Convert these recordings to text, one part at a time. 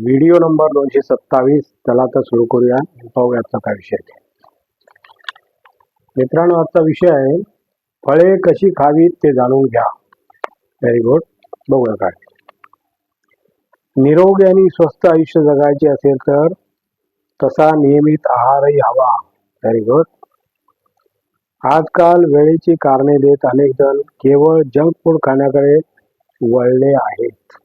Video number दोनशे सत्तावीस. चला तर सुरू करूया. पाहूयाचा काय विषय मित्रांनो आजचा विषय आहे फळे कशी खावीत ते जाणून घ्या. व्हेरी गुड बघूया काय. निरोगी आणि स्वस्थ आयुष्य जगायचे असेल तर तसा नियमित आहारही हवा. व्हेरी गुड आजकाल वेळेची कारणे देत अनेक जण केवळ जंक फूड खाण्याकडे वळले आहेत.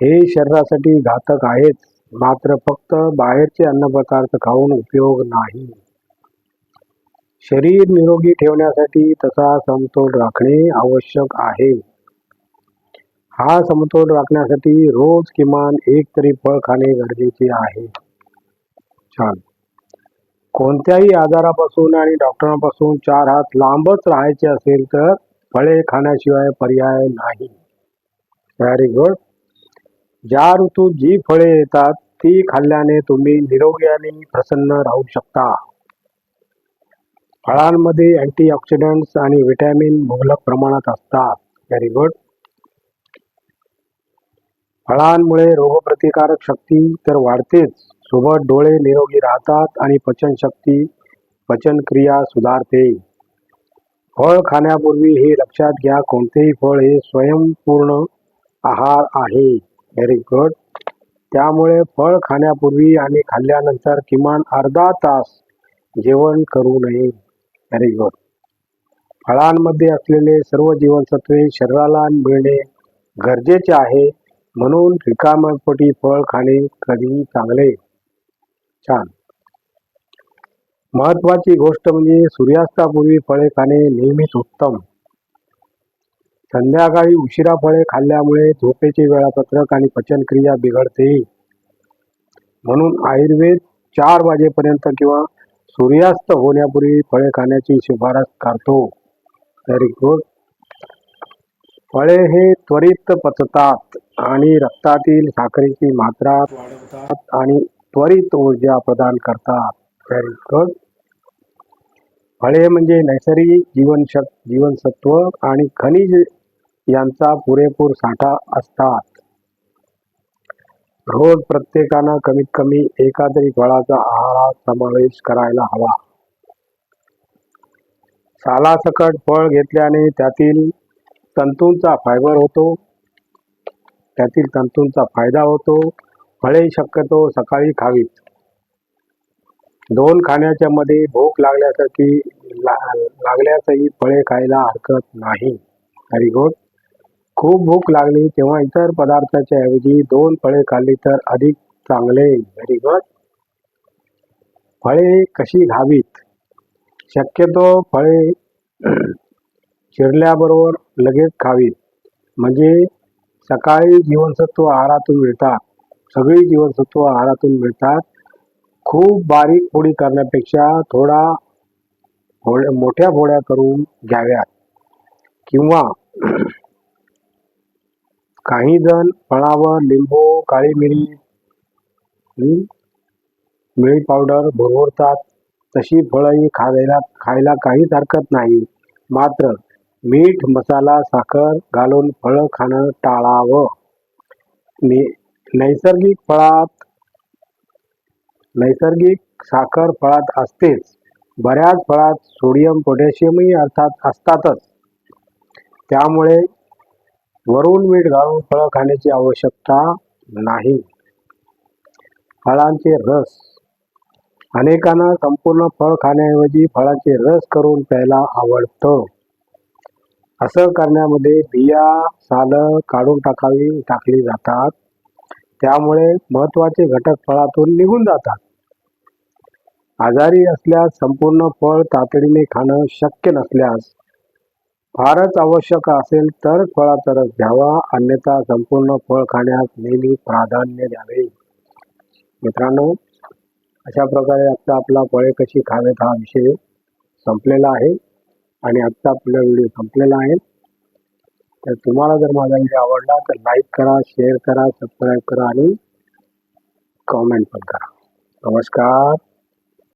हे शरीरासाठी घातक आहेच मात्र फक्त बाहेरचे अन्नपदार्थ खाऊन उपयोग नाही. शरीर निरोगी ठेवण्यासाठी तसा समतोल राखणे आवश्यक आहे. हा समतोल राखण्यासाठी रोज किमान एक तरी फळ खाणे गरजेचे आहे. छान. कोणत्याही आजारापासून आणि डॉक्टरांपासून चार हात लांबच राहायचे असेल तर फळे खाण्याशिवाय पर्याय नाही. व्हेरी गुड ज्या ऋतूत जी फळे येतात ती खाल्ल्याने तुम्ही निरोगी आणि प्रसन्न राहू शकता. फळांमध्ये अँटीऑक्सिडंट्स आणि व्हिटॅमिन मुबलक प्रमाणात असतात. व्हेरी गुड फळांमुळे रोगप्रतिकारक शक्ती तर वाढतेच. सोबत डोळे निरोगी राहतात आणि पचनशक्ती पचनक्रिया सुधारते. फळ खाण्यापूर्वी हे लक्षात घ्या कोणतेही फळ हे स्वयंपूर्ण आहार आहे. व्हेरी गुड त्यामुळे फळ खाण्यापूर्वी आणि खाल्ल्यानंतर किमान अर्धा तास जेवण करू नये. व्हेरी गुड फळांमध्ये असलेले सर्व जीवनसत्वे शरीराला मिळणे गरजेचे आहे. म्हणून रिकामपोटी फळ खाणे कधी चांगले? छान. महत्वाची गोष्ट म्हणजे सूर्यास्तापूर्वी फळे खाणे नेहमीच उत्तम. संध्याकाळी उशिरा फळे खाल्ल्यामुळे झोपेचे वेळापत्रक आणि पचनक्रिया बिघडते. म्हणून आयुर्वेद चार वाजेपर्यंत किंवा सूर्यास्त होण्यापूर्वी फळे खाण्याची शिफारस करतो. व्हेरी गुड फळे हे त्वरित पचतात आणि रक्तातील साखरेची मात्रा वाढवतात आणि त्वरित ऊर्जा प्रदान करतात. व्हेरी गुड फळे म्हणजे नैसर्गिक जीवनशक जीवनसत्व आणि खनिज यांचा पुरेपूर साठा असतात. रोज प्रत्येकानं कमीत कमी एका तरी फळाचा आहारात समावेश करायला हवा. सालासकट फळ घेतल्याने त्यातील तंतूंचा फायबर होतो. त्यातील तंतूंचा फायदा होतो. फळे शक्यतो सकाळी खावीत. दोन खाण्याच्या मध्ये भूक लागल्यासारखी ला- लागल्यासही फळे खायला हरकत नाही. व्हेरी गुड खूप भूक लागली तेव्हा इतर पदार्थाच्या ऐवजी दोन फळे खाल्ली तर अधिक चांगले. व्हेरी गुड फळे कशी घावीत? शक्यतो फळे चिरल्याबरोबर लगेच खावीत. म्हणजे सकाळी जीवनसत्व आहारातून मिळतात. सगळी जीवनसत्व आहारातून मिळतात. खूप बारीक फोडी करण्यापेक्षा थोडा फोड मोठ्या फोड्या करून घ्याव्यात. किंवा काही जण फळावर लिंबू काळी मिरी हं, मिरी पावडर भरवतात तशी फळंही खायला खायला काहीच हरकत नाही. मात्र मीठ मसाला साखर घालून फळं खाणं टाळावं. नि नैसर्गिक फळात नैसर्गिक साखर फळात असतेच. बऱ्याच फळात सोडियम पोटॅशियमही अर्थात असतातच. त्यामुळे वरून मीठ घालून फळं खाण्याची आवश्यकता नाही. फळांचे रस. अनेकांना संपूर्ण फळ खाण्याऐवजी फळाचे रस करून प्यायला आवडतं. असं करण्यामध्ये बिया सालं काढून टाकावी टाकली जातात. त्यामुळे महत्त्वाचे घटक फळातून निघून जातात. आजारी असल्यास संपूर्ण फळ तातडीने खाणं शक्य नसल्यास फारच आवश्यक असेल तर फळा तरस घ्यावा. अन्यथा संपूर्ण फळ खाण्यास नेहमी प्राधान्य द्यावे. मित्रांनो अशा प्रकारे आत्ता आपला फळे कशी खावेत हा विषय संपलेला आहे आणि आत्ता आपला व्हिडिओ संपलेला आहे. तर तुम्हाला जर माझा व्हिडिओ आवडला तर लाईक करा शेअर करा सबस्क्राईब करा आणि कॉमेंट पण करा. नमस्कार.